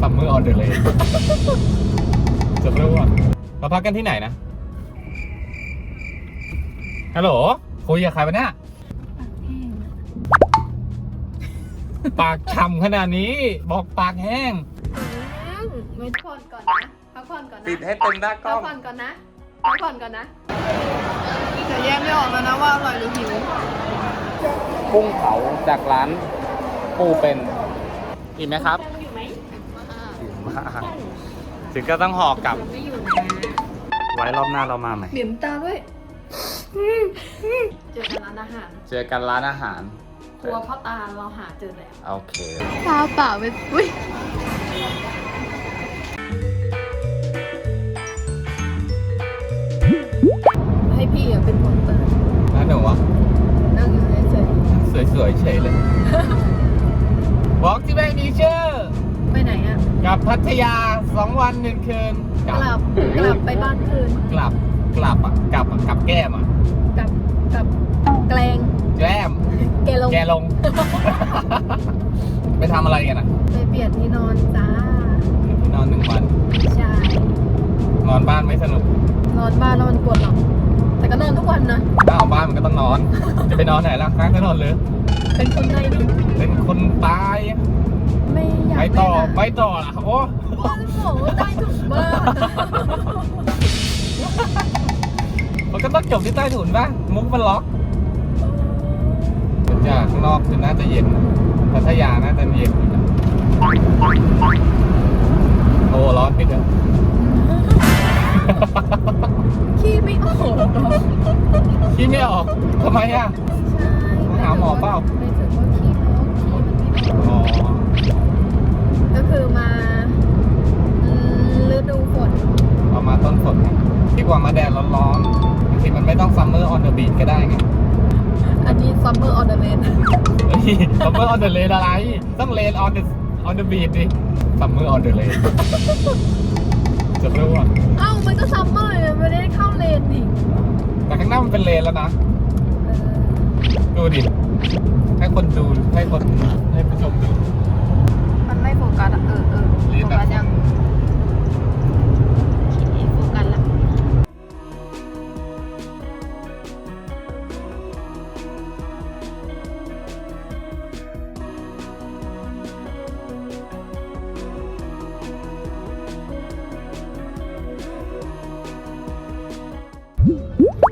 ซัมเมอร์ออนเดอะเลยจะรู้ว่าเราพักกันที่ไหนนะ ฮัลโหล คุยกับใครปะเนี่ย ปากฉ่ำขนาดนี้ บอกปากแห้งไม่พักผ่อนก่อนนะพักผ่อนก่อนนะปิดให้เต็มหน้ากล้พัอกง ผ่อนก่อนนะพักผ่อนก่อนนะแต่แยกไม่ออกแล้วนะว่าอร่อยหรือหิว กุ้งเผาจากร้านปูเป็น อิ่มไหมครับอยู่ไห มอิ่มมากถึงก็ต้องห่อกลับไม่อยู่นะไว้รอบหน้าเรามาใหม่เบี่ยมตาด้วย เจอกันร้านอาหารเจอกันร้านอาหารครัวพ่อตาเราหาเจอแล้วโอเคเปล่าเปล่าไปอุ้ยให้พี่อะเป็นคนเปิดแล้วหนูอะนั่งอยู่เฉยสวยๆเฉยเลยบอกที่ กลับพัทยาสองวันหนึ่งคืนกลับกลับไปบ้านคืน กลับกลับอะกลับอะกลับแก้มอะกับกับแกลงแก้มแกลงแกลง ไปทำอะไรกันอะไปเปลี่ยนที่นอนจ้า นอนหนึ่งวันใช่ นอนบ้านไม่สนุก นอนบ้านแล้วมันปวดหลังแต่ก็นอนทุกวันนะถ้าเอาบ้านมันก็ต้องนอน จะไปนอนไหนล่ะข้างถนนเลย เป็นคนในนี่เป็นคนตาย ไม่อยากไปต่อเล่นอะไปต่อล่ะโอ้โอ้โหได้ถูกบ้านมันก็ต้องจบที่ใต้ถุนป่ะ มุกมันล็อกจากข้างนอกคือน่าจะเย็นนะพัทยาน่าจะเย็นอยู่นะโอ้ร้อนปิดแล้วขี้ไม่ออกขี้ไม่ออกทำไมอะใช่หาหมอเปล่าไม่ถึงว่า ก็คือมาอืมฤดูฝนเอามาต้นฝนนะดีกว่ามาแดดร้อนๆบางทีมันไม่ต้องซัมเมอร์ออนเดอะบีก็ได้ไงอันนี้ summer on the lane เฮ้ยซัมเมอร์ออนเดอะเลนอะไร ต้องเลนออนเดอะออนเดอะบีดิซัมเมอร์ออนเดอะเลนจะรู้ว่าเอ้ามันก็ summer เลยไม่ได้เข้าเลนนี่แต่ข้างหน้ามันเป็นเลนแล้วนะเออดูดิให้คนดูให้คนให้ผู้ชมดูมันไม่โฟ กัสอะเออเออเลนโฟแบบกัสยังโอเคโฟกัสละ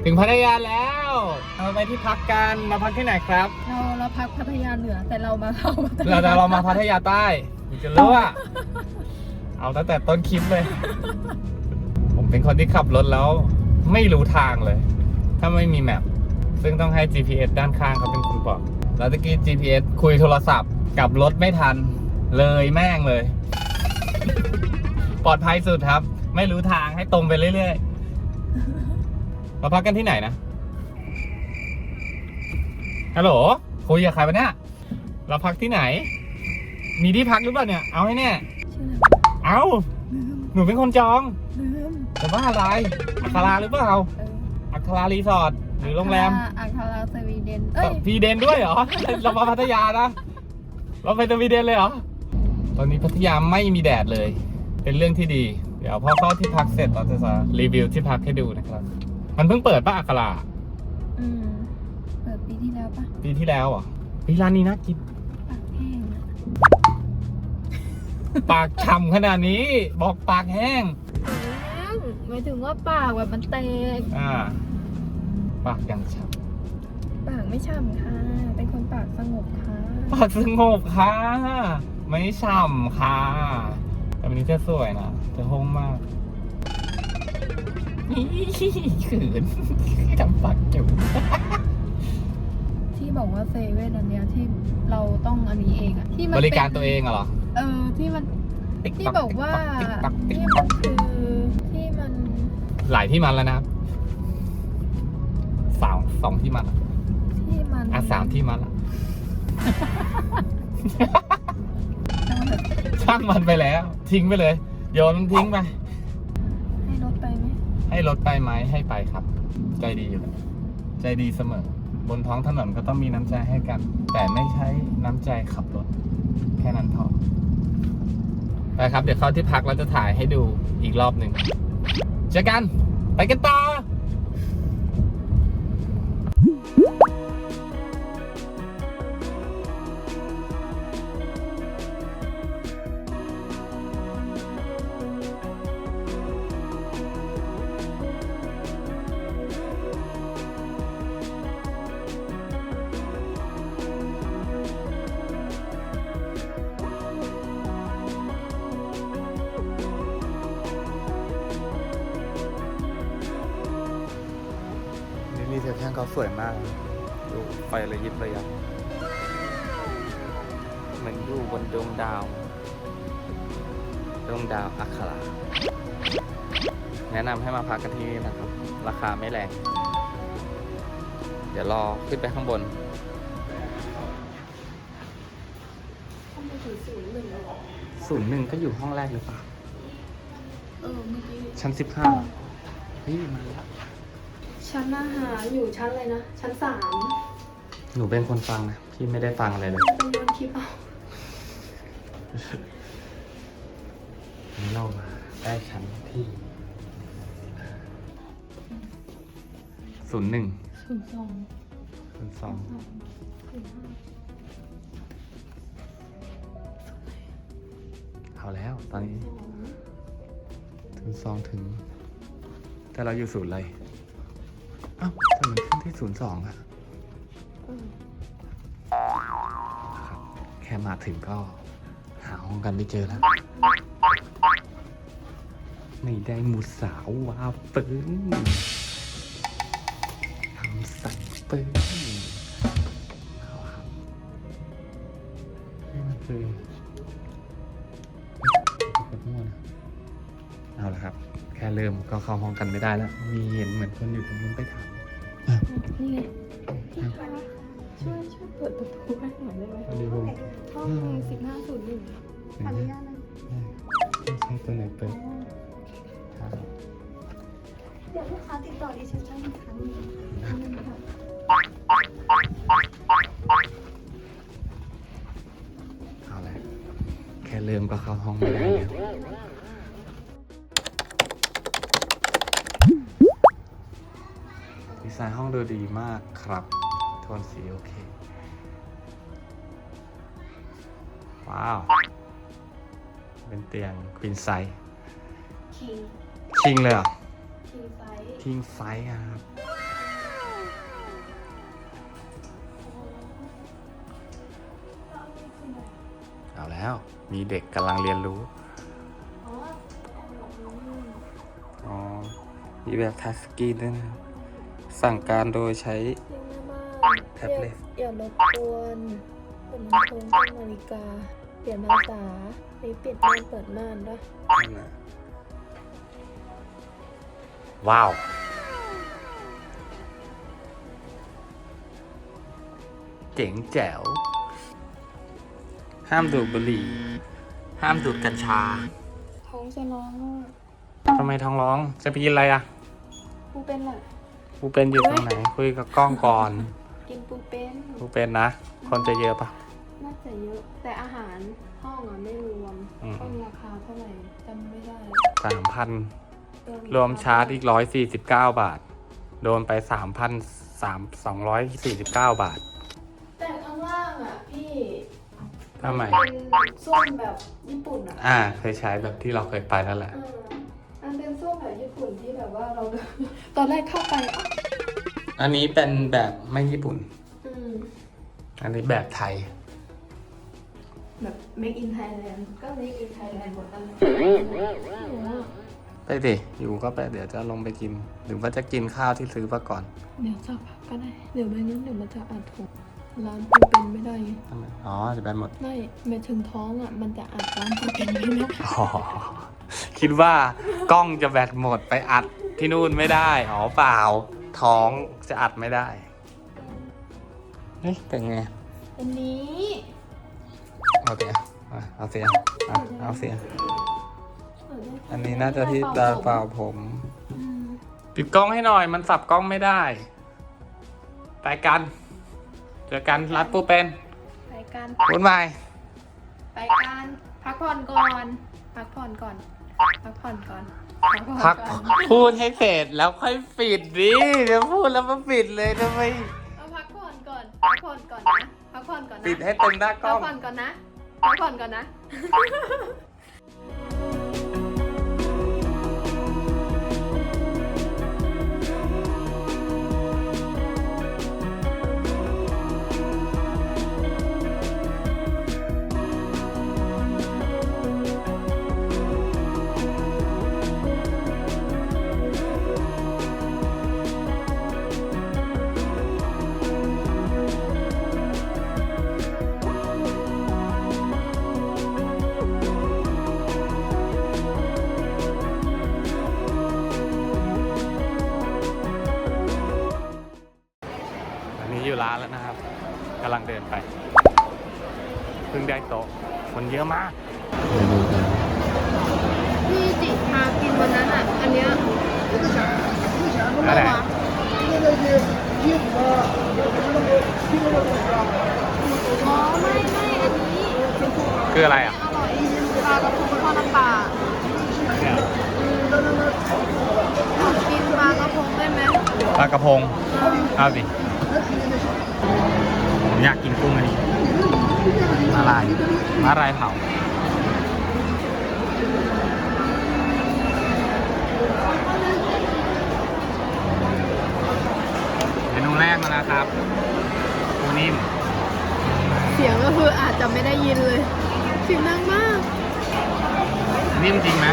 ถึงพัทยาแล้วเราไปที่พักกัน มาพักที่ไหนครับ เราเราพักพัทยาเหนือแต่เรามาเข้าพัทยเราจะเรามาพัทยาใต้ อยู่จะรู้อะเอาตั้งแต่ต้นคลิปเลย ผมเป็นคนที่ขับรถแล้ว ไม่รู้ทางเลย ถ้าไม่มีแมปซึ่งต้องให้ GPS ด้านข้างเขาเป็นคนบอกแล้วตะกี้ GPS คุยโทรศัพท์กลับรถไม่ทัน เลยแม่งเลย ปลอดภัยสุดครับ ไม่รู้ทางให้ตรงไปเรื่อยๆเราพักกันที่ไหนนะฮัลโหลคุยกับใครปะเนี่ยเราพักที่ไหน มีที่พักหรือเปล่าเนี่ย เอาให้แน่ชื่อเอาอะไรลืมหนูเป็นคนจองลืมแต่ว่าอะไรอัคราหรือเปล่าเอออัครารีสอร์ทหรือโรงแรมอาคาราสวีเดนเอ้ยพีเดนด้วยเหรอเรามาพัทยานะเราไปสวีเดนเลยเหรอตอนนี้พัทยาไม่มีแดดเลย เป็นเรื่องที่ดี เดี๋ยวพอเข้าที่พักเสร็จเราจะรีวิวที่พักให้ดูนะครับ มันเพิ่งเปิดป่ะอัคราอืมเปิดปีที่แล้วปะปีที่แล้วเหรอะปีร้านนี้น่ากิน ปากฉ่ำขนาดนี้ บอกปากแห้งแห้งหมายถึงว่าปากแบบมันแตก อ่าปากยังฉ่ปากไม่ฉ่ำค่ะ เป็นคนปากสงบค่ะำปากสงบค่ะ ไม่ฉ่ำค่ะ แต่วันนี้เธอสวยนะเธอห้องมากนี่ขืนทำปากจุ๋มที่บอกว่าเซเว่นอันเนี้ยที่เราต้องอันนี้เองอะที่มันบเป็นริการตัวเองอะเหรอ เออที่มัน ติ๊กที่ต๊อกบอกว่าติ๊กต๊อกติ๊ที่กต๊มัอกนคือที่มันหลายที่มันแล้วนะครับสามสองที่มันละที่มันอะสามที่มันละช่างมันไปแล้ว ทิ้งไปเลยโยนทิ้งไป ให้รถไปไหมให้รถไปไหมให้ไปครับ ใจดีอยู่แล้วใจดีเสมอ บนท้องถนนก็ต้องมีน้ำใจให้กัน แต่ไม่ใช้น้ำใจขับรถ แค่นั้นพอ ไปครับ เดี๋ยวเข้าที่พักแล้วจะถ่ายให้ดูอีกรอบหนึ่งเจอกัน ไปกันต่อ มาพักกันที่นี่นะครับ ราคาไม่แรง เดี๋ยวรอขึ้นไปข้างบนทำไมถึงศูนย์หนึ่งอะศูนย์หนึ่งก็อยู่ห้องแรกหรือเปล่าเออเมื่อกี้ชั้นสิบห้าเฮ้ยมาแล้วชั้นอาหารอยู่ชั้นอะไรนะ ชั้นสามหนูเป็นคนฟังนะ พี่ไม่ได้ฟังอะไรเลยเป็นวันคลิปเอานี่เรามาได้ชั้นที่ ศูนย์หนึ่งศูนย์สองศูนย์สองสองศูนย์ห้าเอาแล้วตอนนี้สองศูนย์สองถึง แต่เราอยู่ศูนย์อะไรอ้าวแต่มันขึ้นที่ศูนย์สองอะอืมครับแค่มาถึงก็ หาห้องกันไม่เจอแล้ว ไม่ได้มุสาววาปืนทำสัก ปืนเอาครับนี่มันคือเฮ้ยกดมั่วนะเอาละครับ แค่เริ่มก็เข้าห้องกันไม่ได้แล้ว มีเห็นเหมือนคนอยู่ตรงนู้นไปถามนี่ไงพี่คะช่วยช่วยเปิดประตูให้หน่อยได้ไหมสวัสดีผมห้องสิบห้าศูนย์หนึ่งขออนุญาตนะไม่ใช่ตัวไหนเปิดครับเดี๋ยวลูกค้าติดต่อดิฉันอีกครั้งหนึง เอาละแค่เริ่มก็เข้าห้องไม่ได้แล้วดีไซน์ห้องดูดีมากครับ โทนสีโอเค ว้าว เป็นเตียงควีนไซส์คิง ชิงเลยเหรอคิงไซส์คิงไซส์อะครับ แล้ว มีเด็กกำลังเรียนรู้ อ๋อ มีแบบทัชสกรีนด้วยนะสั่งการโดยใช้ แท็บเล็ต อย่ารบกวนเปิดลำโพงตั้งนาฬิกา เปลี่ยนภาษาไปปิดม่านเปิดม่านด้วยนั่นนะว้าว เจ๋งแจ๋ว ห้ามดูดบุหรี่ ห้ามดูดกัญชา ท้องจะร้องอะทำไมท้องร้อง จะไปกินอะไรอะ ปูเป็นแหละกูเป็นอยู่ตรงไหน คุยกับกล้องก่อน กินปูเป็นกูเป็นนะ คนจะเยอะปะ น่าจะเยอะ แต่อาหารห้องอะไม่รวมอืมห้องราคาเท่าไหร่จำไม่ได้สามพันเติรวมชาร์จอีกร้อยสี่สิบเก้าบาท โดนไปสามพันสามสองร้อยสี่สิบเก้าบาท แต่ข้างล่างอะพี่ ทำไมเป็นส้วมแบบญี่ปุ่นอะอ่า เคยใช้แบบที่เราเคยไปนั่นแหละ เออมันเป็นส้วมแบบญี่ปุ่นที่แบบว่าเราตอนแรกเข้าไปอะอันนี้เป็นแบบไม่ญี่ปุ่น อืมอันนี้แบบไทย แบบ make in Thailand ก็ make in Thailand หมดนั่นแหละไปดิ อยู่ก็ไปเดี๋ยวจะลงไปกิน หรือว่าจะกินข้าวที่ซื้อมาก่อน เดี๋ยวสักพักก็ได้ เดี๋ยวไม่งั้นเดี๋ยวมันจะอัดถูก ร้านปูเป็นไม่ได้ไงทำไมอ๋อจะแบนหมด ไม่หมายถึงท้องอะ มันจะอัดร้านปูเป็นไม่ได้อ๋อ คิดว่ากล้องจะแบตหมดไปอัดที่นู่นไม่ได้ อ๋อเปล่า ท้องจะอัดไม่ได้ เฮ้ยเป็นไง อันนี้เอาเสียอะเอาเสียอะเอาเสียเปิดได้อันนี้น่าจะที่ตาเปล่าผม อืม ปิดกล้องให้หน่อย มันสับกล้องไม่ได้ ไปกัน เจอกันรัดปูเป็นไปกันพูดใหม่ไปกันพักผ่อนก่อนไปพักผ่อนก่อน พักผ่อนก่อน พักผ่อนพักก่อนพูดให้เสร็จแล้วค่อยปิดดิเดี๋ยวพูดแล้วมาปิดเลยทำไมเอาพักผ่อนก่อน พักผ่อนก่อนนะ พักผ่อนก่อนนะ ปิดให้เต็มหน้ากล้พัอกงผ่อนก่อนนะ พักผ่อนก่อนนะ กำลังเดินไปเพิ่งได้โต๊ะคนเยอะมากพี่จิพากินวันนั้นอะ อันเนี้ยอะไรอ๋อไม่ไม่อันนี้คืออะไรอะ อร่อยปลากระพงทอดน้ำปลาเนี่ยขอกินปลากระพงได้ไหมปลากระพง เอาสิ ผมอยากกินกุ้งอันนี้มาลายมาลายเผาเมนูแรกมาแล้วครับปูนิ่มเสียงก็คืออาจจะไม่ได้ยินเลยเสียงดังมาก นิ่มจริงไหม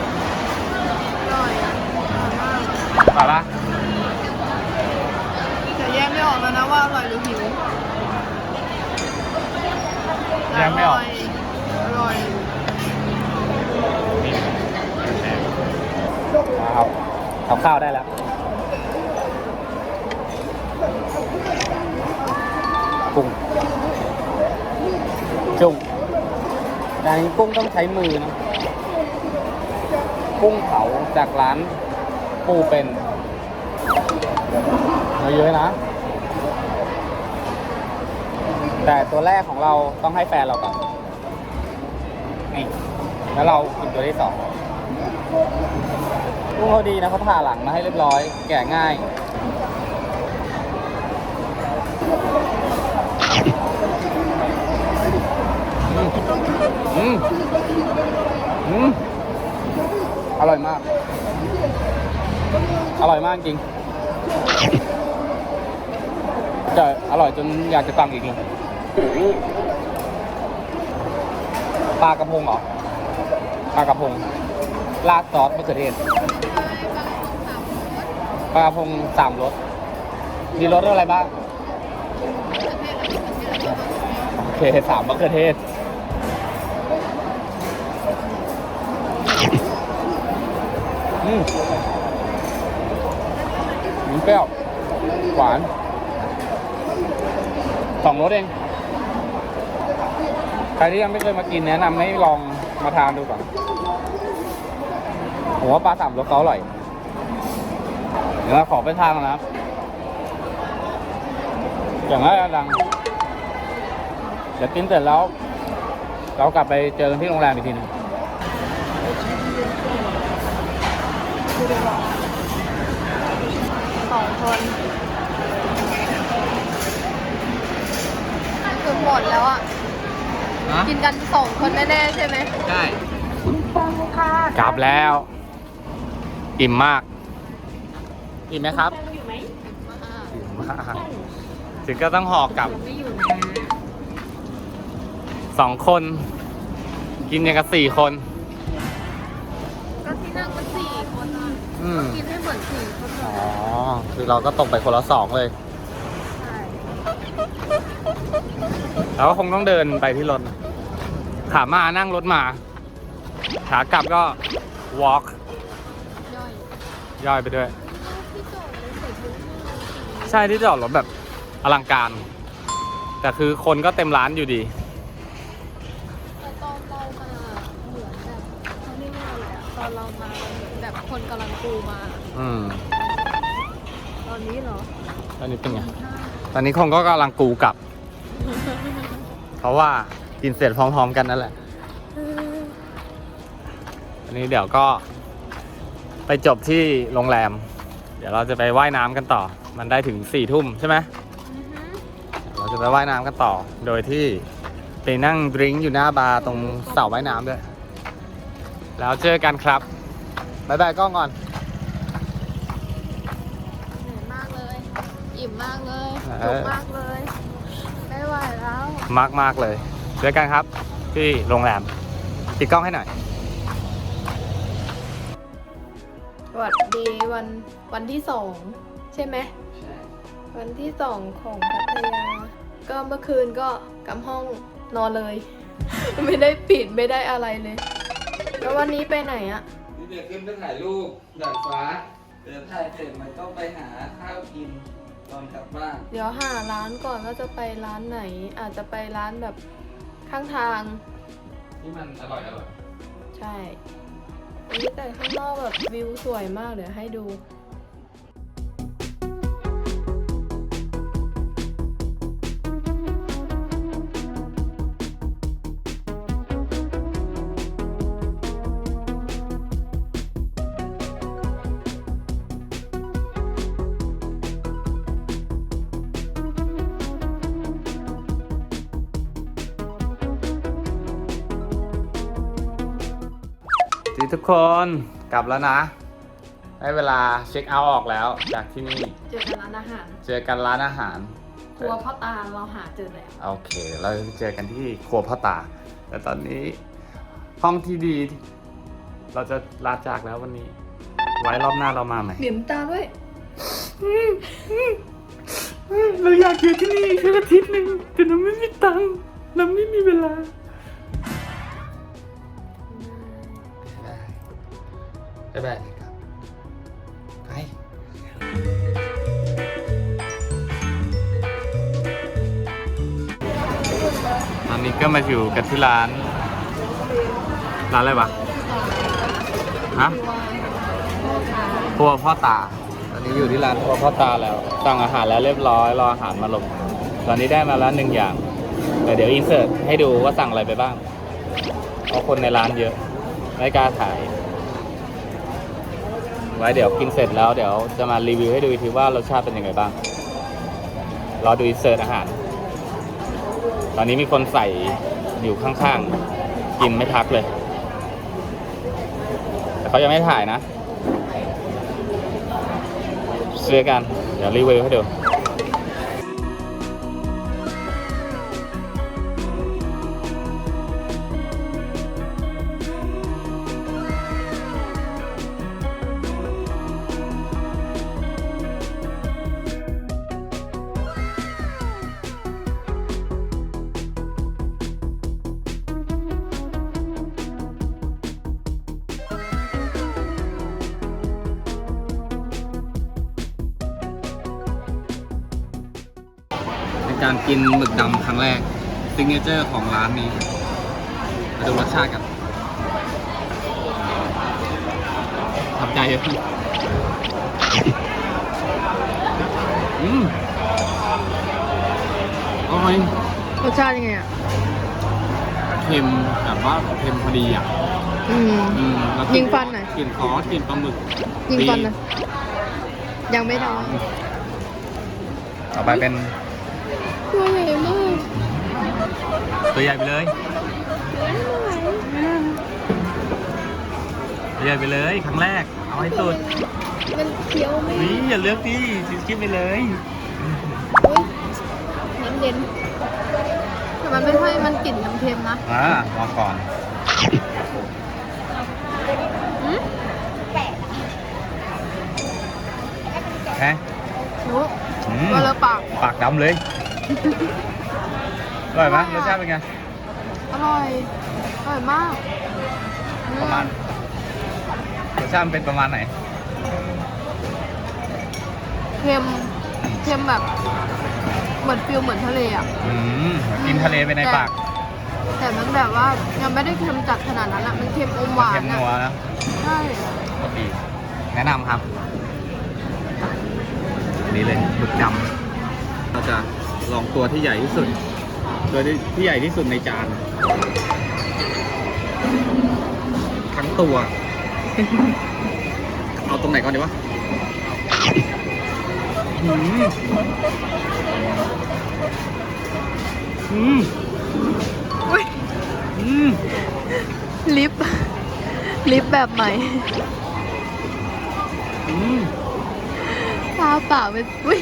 อร่อยอะอร่อยมาก ต่อละ แต่แยกไม่ออกแล้วนะว่าอร่อยหรือหิว ยังไม่ออก อร่อย ครับทำข้าวได้แล้ว กุ้ง จุ่มแต่อันนี้กุ้งต้องใช้มือนะกุ้งเผาจากร้านปูเป็นเยอะๆนะ แต่ตัวแรกของเราต้องให้แฟนเราก่อนนี่แล้วเรากินตัวที่สองกุ้งเขาดีนะเขาผ่าหลังมาให้เรียบร้อย แกะง่าย อืมอืมอร่อยมาก อร่อยมากจริงจะอร่อยจนอยากจะสั่งอีกเลยปลากระพงเหรอปลากระพงราดซอสมะเขือเทศปลากระพงสามรสมีรสอะไรบ้างโอเคสามมะเขือเทศ อืมเปรี้ยว หวาน สองรสเอง ใครที่ยังไม่เคยมากินแนะนำให้ลองมาทานดูก่อนผมว่าปลาสามรสเขาอร่อย เดี๋ยวเราขอไปทางนนะครับ อย่างแรกดัง เดี๋ยวกินเสร็จแล้ว เรากลับไปเจอกันที่โรงแรมอีกทีหนึง สองคนคือหมดแล้วอะกินกันสองคนแน่ๆใช่ไหมใช่กลับแล้ว อิ่มมาก อิ่มไหมครับ อิ่มมากถึงก็ต้องห่อกลับไม่อยู่สองคน กินอย่างกับสี่คน อืมกินให้เหมือนสี่คนเลอ๋อคือเราก็ตกไปคนละสองเลย ใช่แล้วก็คงต้องเดินไปที่รถขามานั่งรถมา ขากลับก็ walk ย่อยย่อยไปด้วย ที่จอดเลยเสร็จทุกที่ใช่ที่จอดรถแบบอลังการ แต่คือคนก็เต็มร้านอยู่ดี ปูมา อืมตอนนี้เหรอตอนนี้เป็นไง ตอนนี้คงก็กำลังกูกลับ เพราะว่ากินเสร็จพร้อมๆกันนั่นแหละอันนี้เดี๋ยวก็ไปจบที่โรงแรม เดี๋ยวเราจะไปว่ายน้ำกันต่อ มันได้ถึงสี่ทุ่มใช่ไหมเราจะไปว่ายน้ำกันต่อ โดยที่ไปนั่งดริงก์อยู่หน้าบาร์ตรงเสาว่ายน้ำด้วย แล้วเจอกันครับบายบายกล้องก่อน เหนื่อยมากเลย อิ่มมากเลยเอจุอกมากเลย ไม่ไหวแล้ว มากมากๆเลยเจอกันครับ ที่โรงแรมปิดกล้องให้หน่อย สวัสดีวันวันที่สองใช่ไหมวันที่สองของพัทยา ก็เมื่อคืนก็กลับห้องนอนเลย ไม่ได้ปิดไม่ได้อะไรเลย แล้ววันนี้ไปไหนอะนี่เดี๋ยวขึ้นไปถ่ายรูปดาดฟ้าเดี๋ยวถ่ายเสร็จมันต้องไปหาข้าวกิน ตอนกลับบ้านเดี๋ยวหาร้านก่อนว่าจะไปร้านไหน อาจจะไปร้านแบบข้างทาง ที่มันอร่อยอร่อยใช่อันนี้แต่ข้างนอกแบบวิวสวยมากเดี๋ยวให้ดู คนกลับแล้วนะ ได้เวลาเช็คเอาท์ออกแล้ว จากที่นี่ เจอกันร้านอาหารเจอกันร้านอาหาร ครัวพ่อตาเราหาเจอแล้วโอเค เราจะเจอกันที่ครัวพ่อตา แต่ตอนนี้ห้องที่ดี เราจะลาจากแล้ววันนี้ ไว้รอบหน้าเรามาใหม่หมิมตาด้วย เราอยากอยู่ที่นี่แค่อาทิตย์หนึ่งแต่เราไม่มีตังค์เราไม่มีเวลา บ๊ายบายครับไปตอนนี้ก็มาอยู่กันที่ร้าน ร้านอะไรวะฮะครัวพ่อตา ตอนนี้อยู่ที่ร้านครัวพ่อตาแล้ว สั่งอาหารแล้วเรียบร้อย รออาหารมาลง ตอนนี้ได้มาแล้วหนึ่งอย่าง แต่เดี๋ยวอินเสิร์ตให้ดูว่าสั่งอะไรไปบ้าง เพราะคนในร้านเยอะไม่กล้าถ่าย ไว้เดี๋ยวกินเสร็จแล้วเดี๋ยวจะมารีวิวให้ดูทีว่ารสชาติเป็นยังไงบ้าง รอดูอินเสิร์ตอาหาร ตอนนี้มีคนใส่อยู่ข้างๆ กินไม่พักเลย แต่เขายังไม่ถ่ายนะเชื่อกัน เดี๋ยวรีวิวให้ดู การกินหมึกดำครั้งแรกซิงเกิลเจอร์ของร้านนี้มาดูรสชาติกันทำใจเลยพี่อืมอร่อยรสชาติยังไงอะเค็มแบบว่าเค็มพอดีอะ อืม อืมแล้วยิงฟันหน่อย กลิ่นซอสกลิ่นปลาหมึกยิงฟันนะยังไม่ได้ ต่อไปเป็น ตัวใหญ่มากตัวใหญ่ไปเลยตัวใหญ่ไปเลยครั้งแรก เอาให้สุด มันเคี้ยวไม่นี่อย่าเลือกดิชิมไปเลย อุ๊ยน้ำเย็น แต่มันไม่ใช่มันกลิ่นน้ำเค็มนะอ่ารอก่อน อืมแฮะโอ้อืมก็เลอะปากปากดำเลย อร่อยไหมรสชาติเป็นไง อร่อย อร่อยมากประมาณรสชาติมันเป็นประมาณไหน เค็ม เค็มแบบ เหมือนฟิลเหมือนทะเลอะ อืมกินทะเลไปในปาก แต่มันแบบว่ายังไม่ได้เค็มจัดขนาดนั้นอะ มันเค็มอมหวาเค็นมอะนัวนะ ใช่ก็ดีแนะนำครับ นี้เลยหมึกดำเราจะ ลองตัวที่ใหญ่ที่สุด ตัวที่ที่ใหญ่ที่สุดในจาน ทั้งตัว เอาตรงไหนก่อนดีวะอืมอืมอุ้ยอืมลิฟต์ลิฟต์แบบใหม่อืมตาเปล่าเป็นอุ้ย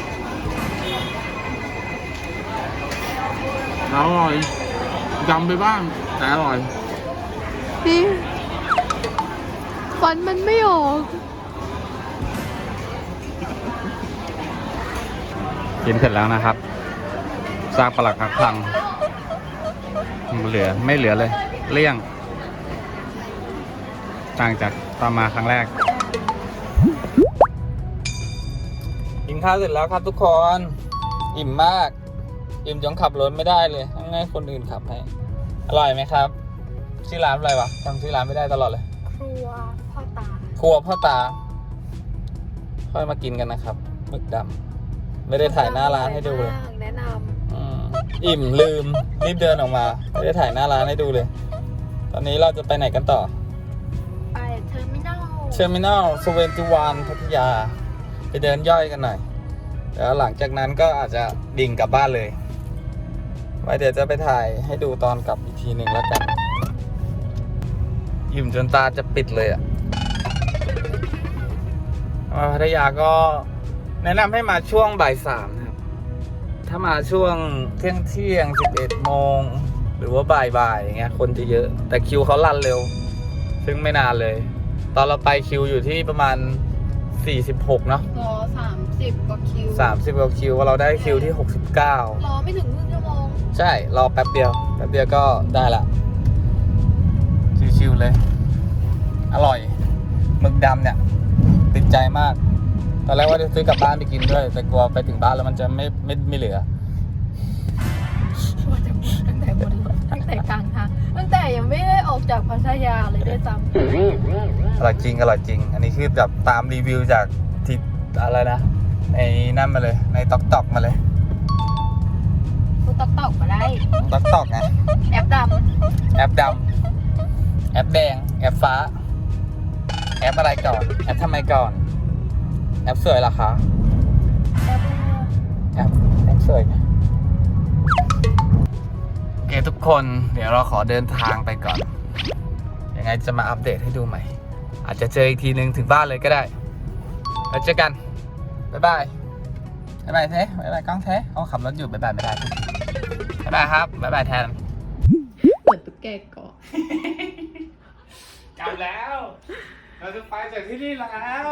อร่อยดำไปบ้าง แต่อร่อย นี่ฟันมันไม่ออกกินเสร็จแล้วนะครับซากปลักหักพังเหลือไม่เหลือเลย เลี่ยง ต่างจากตอนมาครั้งแรก กินข้าวเสร็จแล้วครับทุกคน อิ่มมาก อิ่มจนขับรถไม่ได้เลยต้องให้คนอื่นขับให้ อร่อยไหมครับ ชื่อร้านอะไรวะจำชื่อร้านไม่ได้ตลอดเลย ครัวพ่อตา ครัวพ่อตา ค่อยมากินกันนะครับหมึกดำไม่ได้ถ่ายหน้าร้านให้ดูเลยแนะนอืมอิ่มลืมรีบเดินออกมา ไม่ได้ถ่ายหน้าร้านให้ดูเลย ตอนนี้เราจะไปไหนกันต่อำไปเทอร์มินอลเทอร์มินอลสเวนติวันพัทยา ไปเดินย่อยกันหน่อย แล้วหลังจากนั้นก็อาจจะดิ่งกลับบ้านเลย ไว้เดี๋ยวจะไปถ่ายให้ดูตอนกลับอีกทีหนึ่งแล้วกันอิ่มจนตาจะปิดเลยอะมาพัทยาก็แนะนำให้มาช่วงบ่ายสามนะครับ ถ้ามาช่วงเที่ยงเที่ยงสิบเอ็ดโมง หรือว่าบ่ายบ่ายอย่างเงี้ยคนจะเยอะ แต่คิวเขารันเร็ว ซึ่งไม่นานเลย ตอนเราไปคิวอยู่ที่ประมาณ 46 เนาะรอสามสิบกว่าคิว30กว่าคิว เราได้คิวที่69รอไม่ถึงครึ่งชั่วโมงใช่ รอแป๊บเดียว แป๊บเดียวก็ได้ละ ชิวๆเลย อร่อยหมึกดำเนี่ย ติดใจมาก ตอนแรกว่าจะซื้อกลับบ้านไปกินด้วย แต่กลัวไปถึงบ้านแล้วมันจะไม่ไม่ไม่เหลือ ว่าจะหมดตั้งแต่บนรถตั้งแต่กลางทางตั้งแต่ ยังไม่ได้ออกจากพัทยาเลยด้วยซ้อร่อยจริงอร่อยจริง อันนี้คือแบบตามรีวิวจากที่อะไรนะในนั่นมาเลย ในต็อกต็อกมาเลยำกูตอกตอกมาได้ต็อกต็อกไงแอปดแอปดำแอปแดง แอปฟ้า แอปอะไรก่อน แอปทำไมก่อน แอปสวยเหรอคะำแอปแอปแอปสวยไงโอเค ทุกคนเดี๋ยวเราขอเดินทางไปก่อน ยังไงจะมาอัปเดตให้ดูใหม่ อาจจะเจออีกทีนึงถึงบ้านเลยก็ได้แล้วเจอกัน บ๊ายบาย บ๊ายบายเท้บ๊ายบายกล้องเท้เขาขับรถอยู่ บ๊ายบายไม่ได้บ๊ายบายครับ บ๊ายบายแทนเหมือนตุ๊กแกเกาะกลับแล้ว เราจะไปจากที่นี่แล้ว